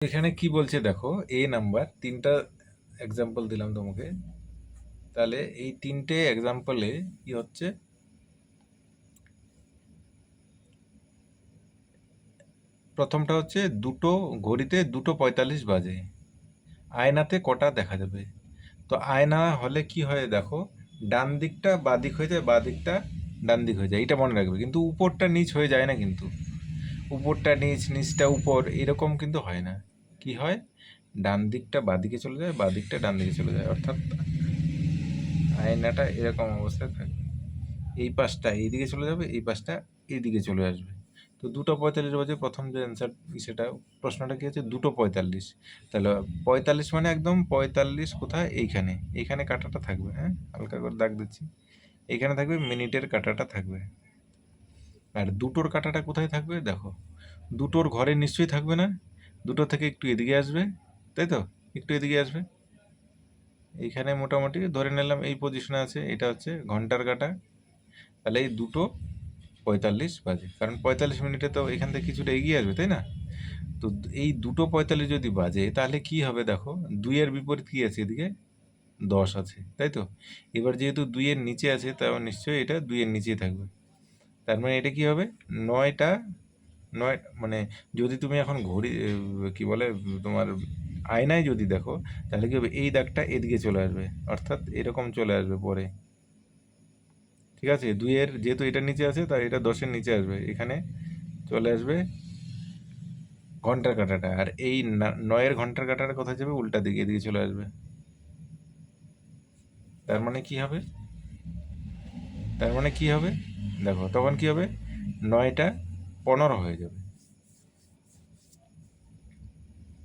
এখানে কি বলছে দেখো এ নাম্বার তিনটা এক্সাম্পল দিলাম তোমাকে। তাহলে এই তিনটে এক্সাম্পলে কি হচ্ছে? প্রথমটা হচ্ছে দুটো ঘড়িতে দুটো পঁয়তাল্লিশ বাজে। আয়নাতে কটা দেখা যাবে? তো আয়না হলে কি হয় দেখো, ডান দিকটা বাদিক হয়ে যায় বাদিকটা ডান দিক হয়ে যায় এটা মনে রাখবে। কিন্তু উপরটা নিচ হয়ে যায় না কিন্তু। উপরটা নিচ, নিচটা উপর, এরকম কিন্তু হয় না। কি হয়? ডান দিকটা বাদিকে চলে যায়, বাদিকটা ডান দিকে চলে যায়। অর্থাৎ আয়নাটা এরকম অবস্থায় থাকবে। এই পাশটা এইদিকে চলে যাবে, এই পাশটা এইদিকে চলে আসবে। তো দুটো পঁয়তাল্লিশ বাজে, প্রথম যে অ্যান্সার সেটা, প্রশ্নটা কি আছে? দুটো পঁয়তাল্লিশ। তাহলে পঁয়তাল্লিশ মানে একদম পঁয়তাল্লিশ কোথায়? এইখানে। এইখানে কাটাটা থাকবে হ্যাঁ? হালকা করে দাগ দিচ্ছি। এইখানে থাকবে, মিনিটের কাটাটা থাকবে। আর দুটোর কাটাটা কোথায় থাকবে? দেখো। দুটোর ঘরে নিশ্চয়ই থাকবে না। দুটো থেকে একটু এদিকে আসবে, তাই তো? একটু এদিকে আসবে। এইখানে মোটামুটি ধরে নিলাম এই পজিশনে আছে, এটা হচ্ছে ঘণ্টার কাটা। তাহলে এই দুটো পঁয়তাল্লিশ বাজে। কারণ পঁয়তাল্লিশ মিনিটে তো এখান থেকে কিছুটা এগিয়ে আসবে, তাই না? তো এই দুটো পঁয়তাল্লিশ যদি বাজে, তাহলে কি হবে দেখো? দুইয়ের বিপরীত কী আছে এদিকে? দশ আছে, তাই তো? এবার যেহেতু দুইয়ের নিচে আছে, তাও নিশ্চয়ই এটা দুইয়ের নিচেই থাকবে। তার মানে এটা কি হবে? নয়টা নয় মানে যদি তুমি এখন ঘড়ি কি বলে, তোমার আয়নায় যদি দেখো, তাহলে কি হবে? এই দাগটা এদিকে চলে আসবে, অর্থাৎ এরকম চলে আসবে পরে। ঠিক আছে? দুইয়ের যেহেতু এটা নিচে আছে, তাই এটা দশের নিচে আসবে। এখানে চলে আসবে ঘণ্টার কাটাটা, আর এই নয়ের ঘণ্টার কাটাটা কোথায় যাবে উল্টা দিকে, এদিকে চলে আসবে। তার মানে কি হবে? তার মানে কি হবে? দেখো, তখন কি হবে? নয়টা পনেরো হয়ে যাবে।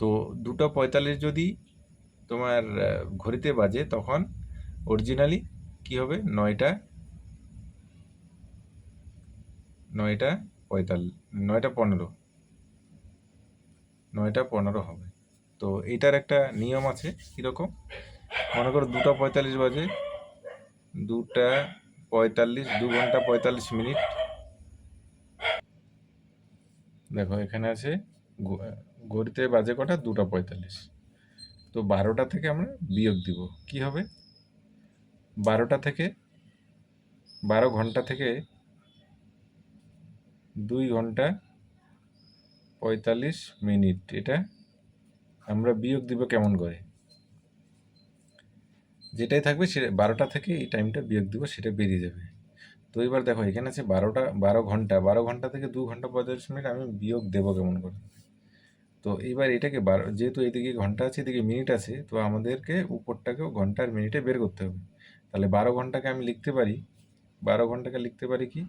তো দুটো পঁয়তাল্লিশ যদি তোমার ঘড়িতে বাজে, তখন অরিজিনালি কি হবে? নয়টা নয়টা পঁয়তাল্লিশ, নয়টা পনেরো নয়টা পনেরো হবে। তো এটার একটা নিয়ম আছে, কীরকম? মনে করো দুটা পঁয়তাল্লিশ বাজে, দুটা পঁয়তাল্লিশ, দু ঘণ্টা পঁয়তাল্লিশ মিনিট। দেখো, এখানে আছে ঘড়িতে বাজে কটা? দুটা পঁয়তাল্লিশ। তো বারোটা থেকে আমরা বিয়োগ দিব। কি হবে? বারোটা থেকে, বারো ঘণ্টা থেকে দুই ঘণ্টা পঁয়তাল্লিশ মিনিট। এটা আমরা বিয়োগ দিব কেমন করে? যেটাই থাকবে সে বারোটা থেকে এই টাইমটা বিয়োগ দিব, সেটা বেরিয়ে যাবে। তো এবার দেখো, এখানে আছে বারোটা, বারো ঘণ্টা। বারো ঘণ্টা থেকে দু ঘণ্টা পঁয়তাল্লিশ মিনিট আমি বিয়োগ দেবো কেমন করে? তো এইবার এটাকে বারো, যেহেতু এদিকে ঘণ্টা আছে, এদিকে মিনিট আছে, তো আমাদেরকে উপরটাকেও ঘণ্টার মিনিটে বের করতে হবে। তাহলে বারো ঘন্টাকে আমি লিখতে পারি। বারো ঘন্টাকে লিখতে পারি কি?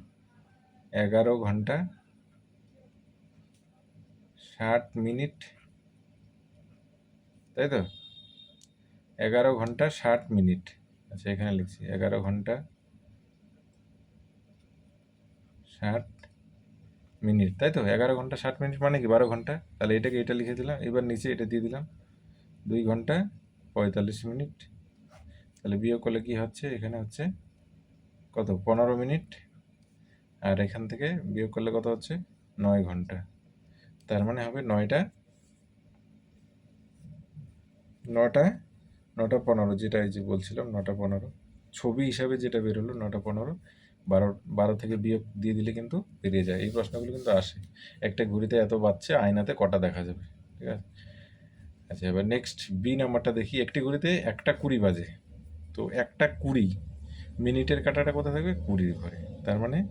এগারো ঘণ্টা ষাট মিনিট। তাই তো? এগারো ঘণ্টা ষাট মিনিট। আচ্ছা এখানে লিখছি। এগারো ঘণ্টা ষাট মিনিট, তাই তো? এগারো ঘণ্টা ষাট মিনিট মানে কি? বারো ঘণ্টা? তাহলে এটাকে এটা লিখে দিলাম। এবার নিচে এটা দিয়ে দিলাম। দুই ঘণ্টা পঁয়তাল্লিশ মিনিট। তাহলে বিয়োগ করলে কী হচ্ছে? এখানে হচ্ছে কত? পনেরো মিনিট। আর এখান থেকে বিয়োগ করলে কত হচ্ছে? নয় ঘণ্টা। তার মানে হবে নয়টা, নটা নটা পনেরো যেটা এই যে বলছিলাম, নটা পনেরো। ছবি হিসাবে যেটা বেরোলো, নটা পনেরো। বারো বারো থেকে বিয়োগ দিয়ে দিলে কিন্তু বেরিয়ে যায়। এই প্রশ্নগুলো কিন্তু আসে। একটা ঘুরিতে এত বাচ্চা আয়নাতে কটা দেখা যাবে? ঠিক আছে? আচ্ছা এবার নেক্সট বি নাম্বারটা দেখি। একটি ঘুরিতে একটা কুড়ি বাজে। তো একটা কুড়ি মিনিটের কাটাটা কোথায় থাকবে? কুড়ির ঘরে। তার মানে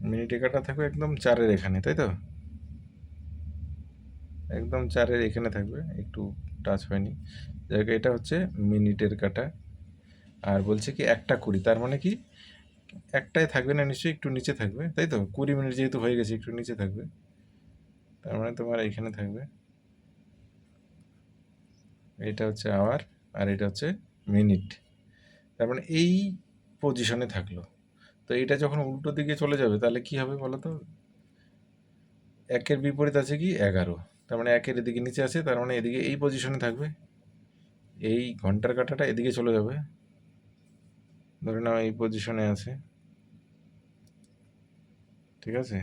মিনিটের কাটা থাকবে একদম চারের এখানে, তাই তো? একদম চারের এখানে থাকবে। একটু টাচ হয়নি। জায়গা এটা হচ্ছে মিনিটের কাটা। আর বলছে কি, একটা কুড়ি। তার মানে কি? একটাই থাকবে না, নিশ্চয়ই একটু নিচে থাকবে, তাই তো? কুড়ি মিনিট যেহেতু হয়ে গেছে, একটু নিচে থাকবে। তার মানে তোমার এখানে থাকবে। এটা হচ্ছে আওয়ার, আর এটা হচ্ছে মিনিট। তার মানে এই পজিশনে থাকল। তো এটা যখন উল্টো দিকে চলে যাবে, তাহলে কি হবে বলো তো? একের বিপরীত আছে কি? এগারো। তার মানে একের এদিকে নিচে আছে, তার মানে এদিকে এই পজিশনে থাকবে। এই ঘণ্টার কাটাটা এদিকে চলে যাবে। ধরে নাও এই পজিশনে আছে। ঠিক আছে?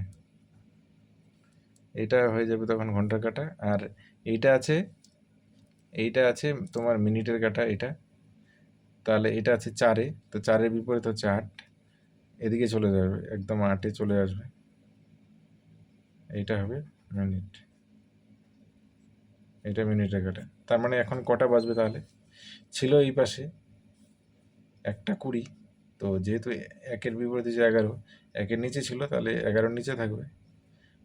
এটা হয়ে যাবে তখন ঘণ্টার কাটা। আর এইটা আছে এইটা আছে তোমার মিনিটের কাটা এটা। তাহলে এটা আছে চারে, তো চারের বিপরীত হচ্ছে আট। এদিকে চলে যাবে, একদম আটে চলে আসবে। এইটা হবে মিনিট। এটা মিনিটের কাটা। তার মানে এখন কটা বাজবে তাহলে? ছিল এই পাশে। একটা কুড়ি। তো যেহেতু একের বিপরীতে যে এগারো, একের নিচে ছিল, তাহলে এগারোর নিচে থাকবে।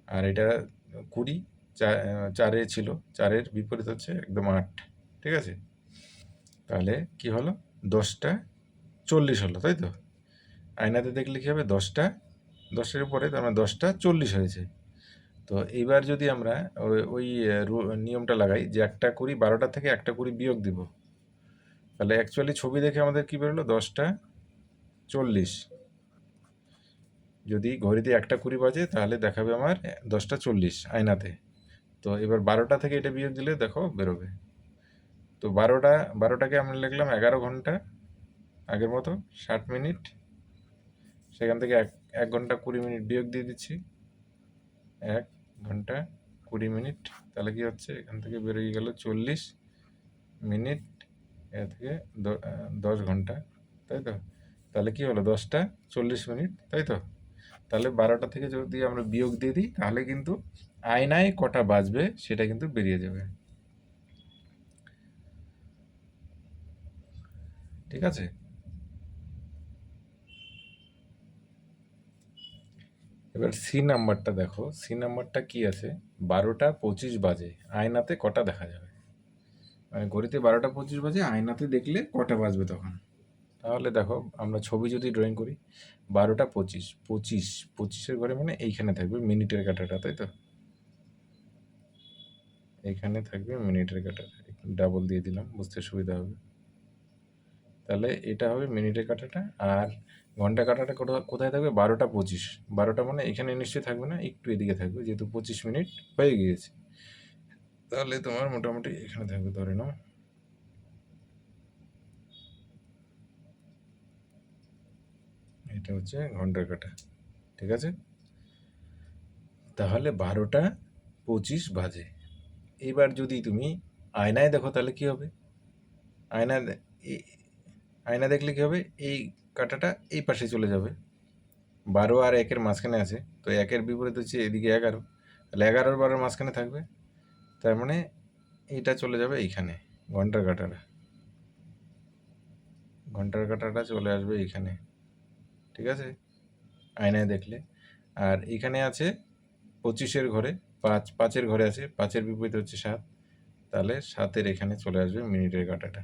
আর এটা কুড়ি, চারে ছিল, চারের বিপরীত হচ্ছে একদম আট, ঠিক আছে? তাহলে কি হলো? দশটা চল্লিশ হলো, তাই তো? আয়নাতে দেখলে কী হবে? দশটা, দশের উপরে, তার মানে দশটা চল্লিশ হয়েছে। তো এইবার যদি আমরা ওই- নিয়মটা লাগাই যে একটা কুড়ি বারোটা থেকে একটা কুড়ি বিয়োগ দিব তাহলে অ্যাকচুয়ালি ছবি দেখে আমাদের কী বেরোলো? দশটা চল্লিশ। যদি ঘড়িতে একটা কুড়ি বাজে, তাহলে দেখাবে আমার দশটা চল্লিশ আয়নাতে। তো এবার বারোটা থেকে এটা বিয়োগ দিলে দেখো বেরোবে। তো বারোটা, বারোটাকে আমরা লিখলাম এগারো ঘণ্টা, আগের মতো ষাট মিনিট। সেখান থেকে এক এক ঘণ্টা কুড়ি মিনিট বিয়োগ দিয়ে দিচ্ছি। এক ঘণ্টা কুড়ি মিনিট, তাহলে কি হচ্ছে? এখান থেকে বেরিয়ে গেল চল্লিশ মিনিট। এ থেকে দশ ঘণ্টা, তাই তো? তাহলে কি হলো? দশটা চল্লিশ মিনিট, তাই তো? তাহলে বারোটা থেকে যদি আমরা বিয়োগ দিয়ে দিই, তাহলে কিন্তু আয়নায় কটা বাজবে সেটা কিন্তু বেরিয়ে যাবে। ঠিক আছে? এবার সি নাম্বারটা দেখো। সি নাম্বারটা কি আছে? বারোটা পঁচিশ বাজে। আয়নাতে কটা দেখা যাবে? মানে ঘড়িতে বারোটা পঁচিশ বাজে, আয়নাতে দেখলে কটা বাজবে তখন? তাহলে দেখো, আমরা ছবি যদি ড্রয়িং করি, বারোটা পঁচিশ পঁচিশ, পঁচিশের ঘরে মানে এইখানে থাকবে মিনিটের কাটাটা, তাই তো? এইখানে থাকবে মিনিটের কাটাটা ডাবল দিয়ে দিলাম, বুঝতে সুবিধা হবে। তাহলে এটা হবে মিনিটের কাটাটা, আর ঘণ্টা কাটাটা কোথা- কোথায় থাকবে? বারোটা পঁচিশ। বারোটা মানে এখানে নিশ্চয়ই থাকবে না, একটু এদিকে থাকবে, যেহেতু পঁচিশ মিনিট হয়ে গিয়েছে। তাহলে তোমার মোটামুটি এখানে থাকবে, ধরে নাও। এটা হচ্ছে ঘণ্টার কাটা, ঠিক আছে? তাহলে বারোটা পঁচিশ বাজে। এবার যদি তুমি আয়নায় দেখো, তাহলে কি হবে? আয়না আয়না দেখলে কি হবে? এই কাটাটা এই পাশে চলে যাবে। বারো আর একের মাঝখানে আছে, তো একের বিপরীত হচ্ছে এদিকে এগারো। তাহলে এগারোর বারোর মাঝখানে থাকবে। তার মানে এটা চলে যাবে এইখানে, ঘণ্টার কাটাটা। ঘণ্টার কাটাটা চলে আসবে এইখানে, ঠিক আছে? আয়নায় দেখলে। আর এখানে আছে পঁচিশের ঘরে, পাঁচ, পাঁচের ঘরে আছে, পাঁচের বিপরীত হচ্ছে সাত। তাহলে সাতের এখানে চলে আসবে মিনিটের কাটাটা।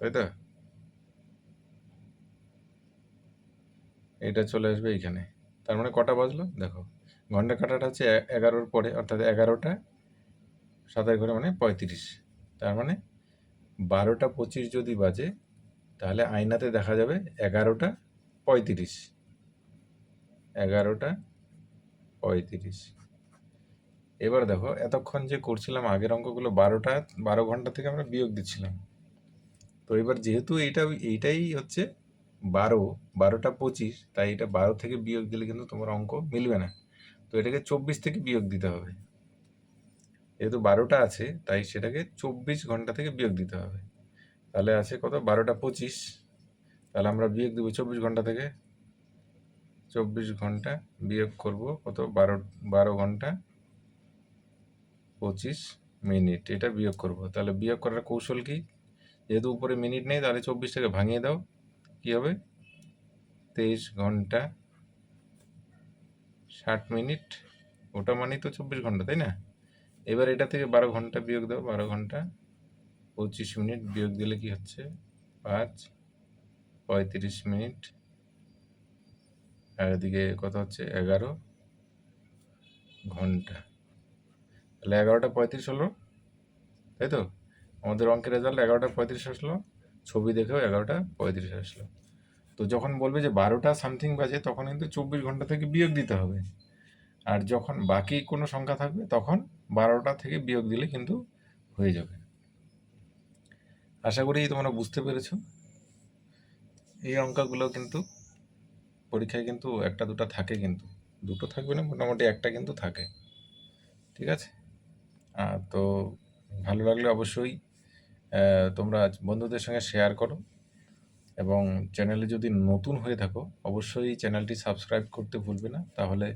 তাই তো? এটা চলে আসবে এইখানে। তার মানে কটা বাজলো? দেখো। ঘণ্টা কাটাটা হচ্ছে এগারোর পরে, অর্থাৎ এগারোটা, সাতের ঘরে মানে পঁয়ত্রিশ। তার মানে বারোটা পঁচিশ যদি বাজে, তাহলে আয়নাতে দেখা যাবে এগারোটা পঁয়ত্রিশ। এগারোটা পঁয়ত্রিশ। এবার দেখো, এতক্ষণ যে করছিলাম, আগের অঙ্কগুলো বারোটা, বারো ঘণ্টা থেকে আমরা বিয়োগ দিচ্ছিলাম। তো এবার যেহেতু এইটা, এইটাই হচ্ছে বারো, বারোটা পঁচিশ, তাই এটা বারো থেকে বিয়োগ দিলে কিন্তু তোমার অঙ্ক মিলবে না। তো এটাকে চব্বিশ থেকে বিয়োগ দিতে হবে। যেহেতু বারোটা আছে, তাই সেটাকে চব্বিশ ঘণ্টা থেকে বিয়োগ দিতে হবে। তাহলে আছে কত? বারোটা পঁচিশ। তাহলে আমরা বিয়োগ দেবো চব্বিশ ঘণ্টা থেকে। চব্বিশ ঘণ্টা বিয়োগ করব কত? বারো বারো ঘণ্টা পঁচিশ মিনিট। এটা বিয়োগ করব। তাহলে বিয়োগ করার কৌশল কি? যেহেতু উপরে মিনিট নেই, তাহলে চব্বিশটাকে ভাঙিয়ে দাও। কি হবে? তেইশ ঘণ্টা ষাট মিনিট, ওটা মানেই তো চব্বিশ ঘণ্টা, তাই না? এবার এটা থেকে বারো ঘণ্টা বিয়োগ দাও, বারো ঘণ্টা পঁচিশ মিনিট বিয়োগ দিলে কি হচ্ছে? পাঁচ, পঁয়ত্রিশ মিনিট, আর এদিকে কত হচ্ছে? এগারো ঘণ্টা। তাহলে এগারোটা পঁয়ত্রিশ হলো, তাই তো? আমাদের অঙ্কের রেজাল্ট এগারোটা পঁয়ত্রিশ আসলো, ছবি দেখেও এগারোটা পঁয়ত্রিশ আসলো। তো যখন বলবে যে বারোটা সামথিং বাজে, তখন কিন্তু চব্বিশ ঘণ্টা থেকে বিয়োগ দিতে হবে। আর যখন বাকি কোনো সংখ্যা থাকবে, তখন বারোটা থেকে বিয়োগ দিলে কিন্তু হয়ে যাবে। আশা করি তোমরা বুঝতে পেরেছ। এই অঙ্কগুলো কিন্তু পরীক্ষায় কিন্তু একটা, দুটো থাকে কিন্তু। দুটো থাকবে না, মোটামুটি একটা কিন্তু থাকে। ঠিক আছে? তো ভালো লাগলে অবশ্যই তোমরা বন্ধুদের সঙ্গে শেয়ার করো। এবং চ্যানেলে যদি নতুন হয়ে থাকো, অবশ্যই চ্যানেলটি সাবস্ক্রাইব করতে ভুলবে না। তাহলে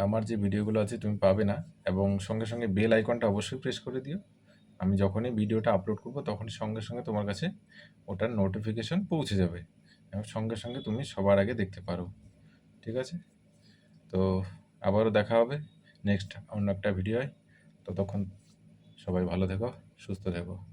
আমার যে ভিডিওগুলো আছে তুমি পাবে না। এবং সঙ্গে সঙ্গে বেল আইকনটা অবশ্যই প্রেস করে দিও। আমি যখনই ভিডিওটা আপলোড করব, তখনই সঙ্গে সঙ্গে তোমার কাছে ওটার নোটিফিকেশন পৌঁছে যাবে। এবং সঙ্গে সঙ্গে তুমি সবার আগে দেখতে পারো। ঠিক আছে? তো, আবারও দেখা হবে নেক্সট অন্য একটা ভিডিওয় ততক্ষণ সবাই ভালো থেকো, সুস্থ থেকো।